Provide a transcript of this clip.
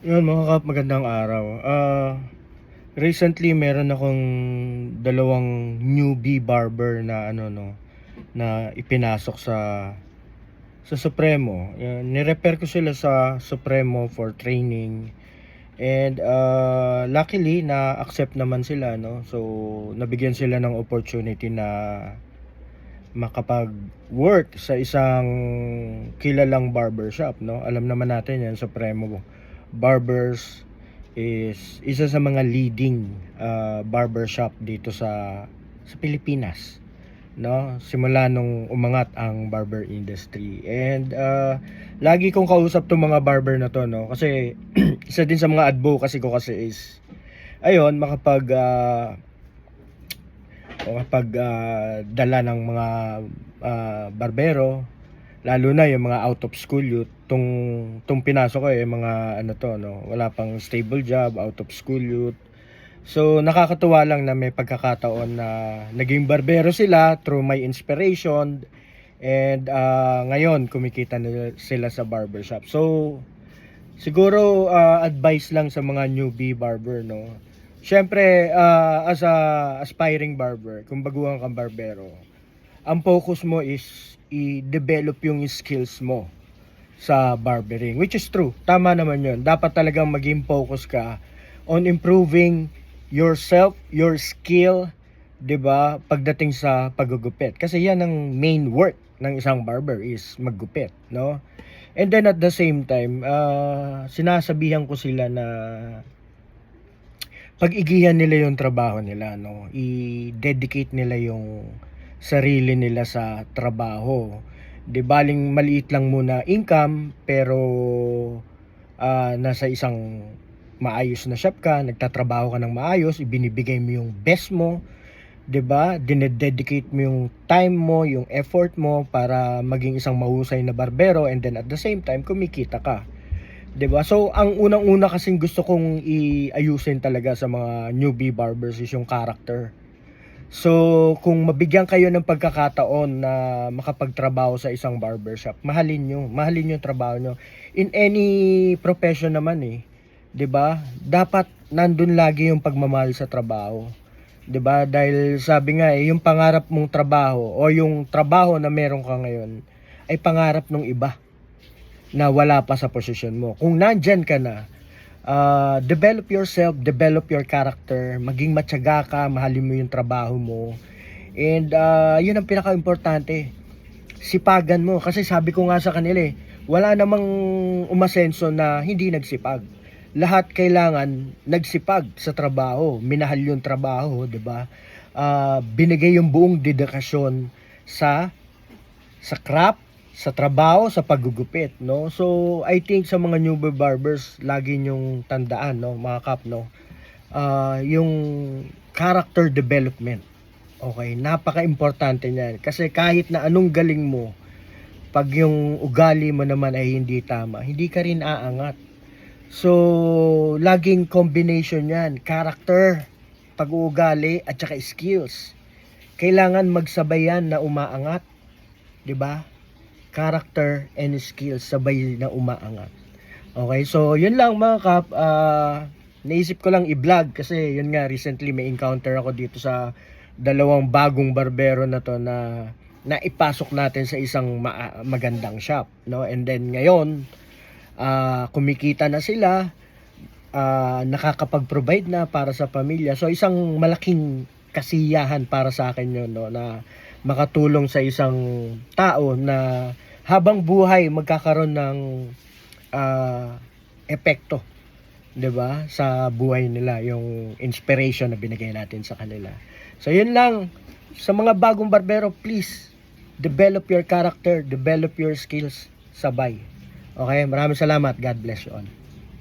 Yun mga kap, magandang araw. Ah, recently meron akong dalawang newbie barber na ano no na ipinasok sa sa Supremo. Yan, nirepair ko sila sa Supremo for training. And ah, luckily na accept naman sila no. So nabigyan sila ng opportunity na makapag-work sa isang kilalang barbershop no. Alam naman natin yan Supremo Barbers is isa sa mga leading uh, barbershop dito sa sa Pilipinas no? Simula nung umangat ang barber industry. And uh, lagi kong kausap tong mga barber na to no? Kasi isa din sa mga advocacy ko kasi is ayun makapag uh, makapag uh, dala ng mga uh, barbero lalo na yung mga out of school youth tung tung pinasok ko eh mga ano to no wala pang stable job out of school youth. So nakakatuwa lang na may pagkakataon na naging barbero sila through my inspiration. And ah, ngayon kumikita na sila sa barbershop. So siguro ah, advice lang sa mga newbie barber no. Siyempre, ah, as a aspiring barber, kung baguhan kang barbero, ang focus mo is i-develop yung skills mo sa barbering which is true. Tama naman yun. Dapat talagang maging focus ka on improving yourself your skill 'di ba pagdating sa paggugupit. Kasi yan ang main work ng isang barber is maggupit no? And then at the same time ah, sinasabihan ko sila na pag-igihan nila yung trabaho nila no? I-dedicate nila yung sarili nila sa trabaho. 'Di baling maliit lang muna income pero ah, nasa isang maayos na shop ka, nagtatrabaho ka ng maayos, ibinibigay mo yung best mo, 'di ba? Dinededicate mo yung time mo, yung effort mo para maging isang mahusay na barbero and then at the same time kumikita ka. 'Di ba? So ang unang-una kasing gusto kong iayusin talaga sa mga newbie barbers is yung character. So, kung mabigyan kayo ng pagkakataon na makapagtrabaho sa isang barbershop, mahalin nyo. Mahalin yung trabaho nyo. In any profession naman eh. 'di ba? Dapat nandun lagi yung pagmamahal sa trabaho. 'di ba? Dahil sabi nga eh, yung pangarap mong trabaho o yung trabaho na meron ka ngayon ay pangarap ng iba na wala pa sa posisyon mo. Kung nandyan ka na, uh, develop yourself, develop your character, maging matyaga ka, mahalin mo yung trabaho mo. And uh, yun ang pinaka-importante. Sipagan mo. Kasi sabi ko nga sa kanila eh, wala namang umasenso na hindi nagsipag. Lahat kailangan nagsipag sa trabaho, minahal yung trabaho, 'di ba? Uh, binigay yung buong dedikasyon sa sa craft, sa trabaho, sa paggugupit, no? So, I think sa mga newbie barbers, lagi nyong tandaan, no, mga kap, no? Ah, yung character development. Okay, napaka-importante niyan. Kasi kahit na anong galing mo, pag yung ugali mo naman ay hindi tama, hindi ka rin aangat. So, laging combination yan. Character, pag-uugali, at saka skills. Kailangan magsabayan na umaangat. 'di ba? Character and skills sabay na umaangat. Okay, so yun lang mga kap. ah, naisip ko lang i-vlog kasi yun nga recently may encounter ako dito sa dalawang bagong barbero na to na naipasok natin sa isang ma- magandang shop, no? And then ngayon, ah, kumikita na sila, ah, nakakapag-provide na para sa pamilya. So isang malaking kasiyahan para sa akin yun, no, na makatulong sa isang tao na habang buhay magkakaroon ng ah, epekto 'di ba sa buhay nila yung inspiration na binigay natin sa kanila. So yun lang sa mga bagong barbero please develop your character, develop your skills sabay. Okay, maraming salamat. God bless you all.